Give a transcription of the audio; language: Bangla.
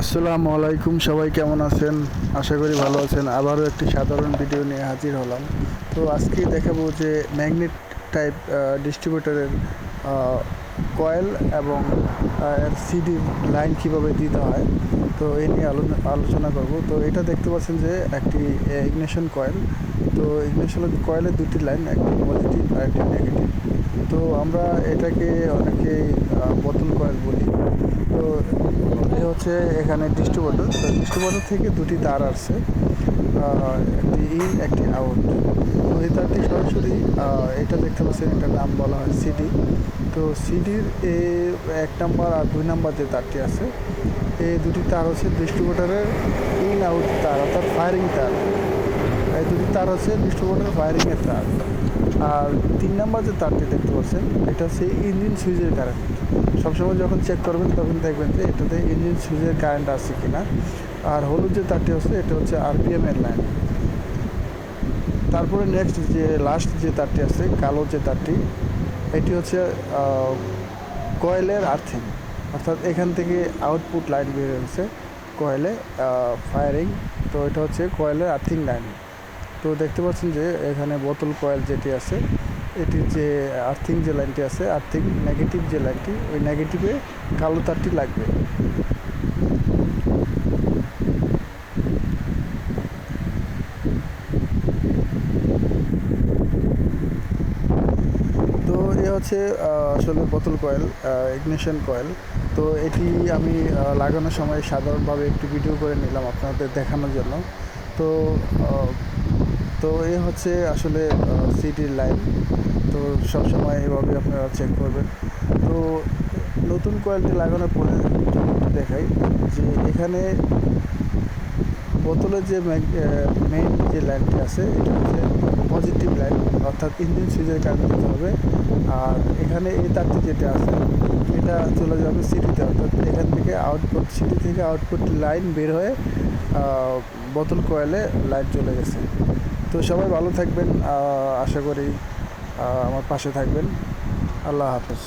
আসসালামু আলাইকুম, সবাই কেমন আছেন? আশা করি ভালো আছেন। আবারও একটি সাধারণ ভিডিও নিয়ে হাজির হলাম। তো আজকে দেখাবো যে ম্যাগনেট টাইপ ডিস্ট্রিবিউটরের কয়েল এবং এর সিডির লাইন কীভাবে দিতে হয়। তো এই নিয়ে আলো- আলোচনা করব। তো এটা দেখতে পাচ্ছেন যে একটি ইগনেশন কয়েল তো ইগনিশন কয়েলের দুটি লাইন একটি পজিটিভ আর একটি নেগেটিভ তো আমরা এটাকে অনেকেই বোতল কয়েল বলি। হচ্ছে এখানে ডিস্ট্রিবিউটর তো ডিস্ট্রিবিউটর থেকে দুটি তার আসছে। একটি ইন একটি আউট তো এই তারটি সরাসরি এটা দেখতে পাচ্ছেন, এটার নাম বলা হয় সিডি তো সিডির এ এক নাম্বার আর দুই নাম্বার যে তারটি আছে এই দুটি তার হচ্ছে ডিস্ট্রিবিউটারের ইন আউট তার, অর্থাৎ ফায়ারিং তার। দুটি তার হচ্ছে ডিস্ট্রিবিউটার ফায়ারিংয়ের তার। আর তিন নাম্বার যে তারটি দেখতে পাচ্ছেন, এটা হচ্ছে ইঞ্জিন সুইচের কারেন্ট সবসময় যখন চেক করবেন, তখন দেখবেন যে এটাতে ইঞ্জিন সুইচের কারেন্ট আছে কিনা। আর হলুদ যে তারটি হচ্ছে এটা হচ্ছে আরপিএম এর লাইন তারপরে নেক্সট যে লাস্ট যে তারটি আছে, কালো যে তারটি, এটি হচ্ছে কয়েলের আর্থিং অর্থাৎ এখান থেকে আউটপুট লাইন বের হয়েছে, কয়েলে ফায়ারিং তো এটা হচ্ছে কয়েলের আর্থিং লাইন তো দেখতে পাচ্ছেন যে এখানে বোতল কয়েল যেটি আছে, এটির যে আর্থিং যে লাইনটি আছে, আর্থিং নেগেটিভ যে লাইনটি, ওই নেগেটিভে কালো তারটি লাগবে। তো এ হচ্ছে আসলে বোতল কয়েল ইগনিশন কয়েল। তো এটি আমি লাগানোর সময় সাধারণভাবে একটু ভিডিও করে নিলাম আপনাদের দেখানোর জন্য। তো তো এ হচ্ছে আসলে সিটির লাইন। তো সবসময় এভাবে আপনারা চেক করবেন। তো নতুন কোয়ালিটি লাগানোর পরে দেখাই, যে এখানে বোতলের যে মেইন যে লাইনটি আছে, এটা হচ্ছে পজিটিভ লাইন অর্থাৎ ইঞ্জিন সুইচের কারণে দিতে হবে। আর এখানে এই তারটি যেটা আছে, এটা চলে যাবে সিটিতে অর্থাৎ এখান থেকে আউটপুট সিটি থেকে আউটপুট লাইন বের হয়ে বোতল কয়েলে লাইট চলে গেছে। তো সবাই ভালো থাকবেন আশা করি আমার পাশে থাকবেন। আল্লাহ হাফেজ।